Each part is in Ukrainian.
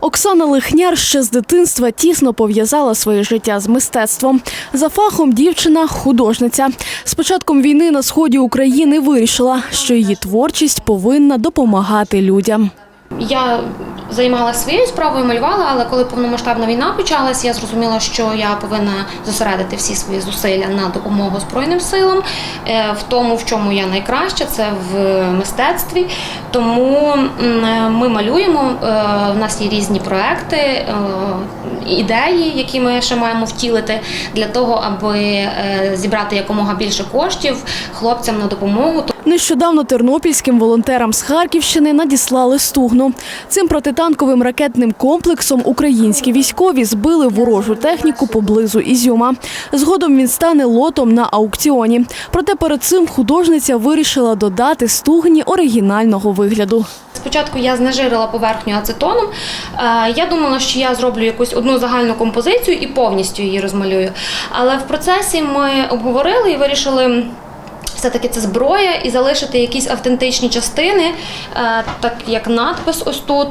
Оксана Лихняр ще з дитинства тісно пов'язала своє життя з мистецтвом. За фахом дівчина художниця. З початком війни на сході України вирішила, що її творчість повинна допомагати людям. Я займалася своєю справою, малювала, але коли повномасштабна війна почалась, я зрозуміла, що я повинна зосередити всі свої зусилля на допомогу Збройним силам, е, в тому, в чому я найкраща, це в мистецтві. Тому ми малюємо. е, В нас є різні проекти, е, ідеї, які ми ще маємо втілити для того, аби е, зібрати якомога більше коштів хлопцям на допомогу. Нещодавно тернопільським волонтерам з Харківщини надіслали стугну. Цим протитанковим ракетним комплексом українські військові збили ворожу техніку поблизу Ізюма. Згодом він стане лотом на аукціоні. Проте перед цим художниця вирішила додати стугні оригінального вигляду. Спочатку я знежирила поверхню ацетоном. Е, Я думала, що я зроблю якусь одну загальну композицію і повністю її розмалюю. Але в процесі ми обговорили і вирішили. Все-таки це зброя і залишити якісь автентичні частини, е, так як надпис ось тут,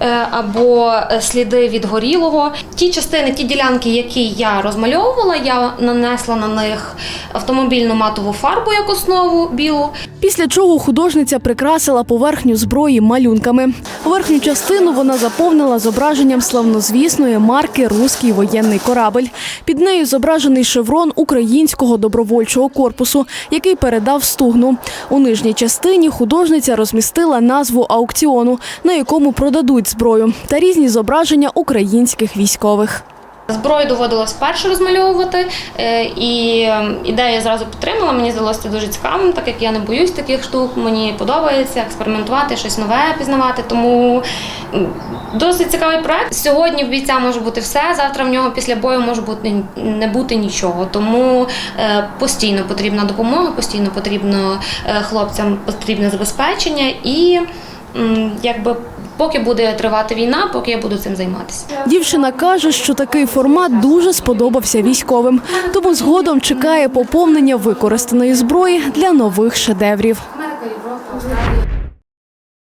е, або е, сліди від горілого. Ті частини, ті ділянки, які я розмальовувала, я нанесла на них автомобільну матову фарбу як основу білу. Після чого художниця прикрасила поверхню зброї малюнками. Верхню частину вона заповнила зображенням славнозвісної марки Руський воєнний корабель. Під нею зображений шеврон українського добровольчого корпусу, який передав стугну. У нижній частині художниця розмістила назву аукціону, на якому продадуть зброю, та різні зображення українських військових. Зброю доводилось вперше розмальовувати, е, і е, ідею зразу підтримала. Мені здалося це дуже цікавим, так як я не боюсь таких штук. Мені подобається експериментувати, щось нове пізнавати. Тому досить цікавий проект. Сьогодні в бійця може бути все. Завтра в нього після бою може бути не бути нічого. Тому е, постійно потрібна допомога, постійно потрібно е, хлопцям потрібне забезпечення і якби. Поки буде тривати війна, поки я буду цим займатися. Дівчина каже, що такий формат дуже сподобався військовим, тому згодом чекає поповнення використаної зброї для нових шедеврів.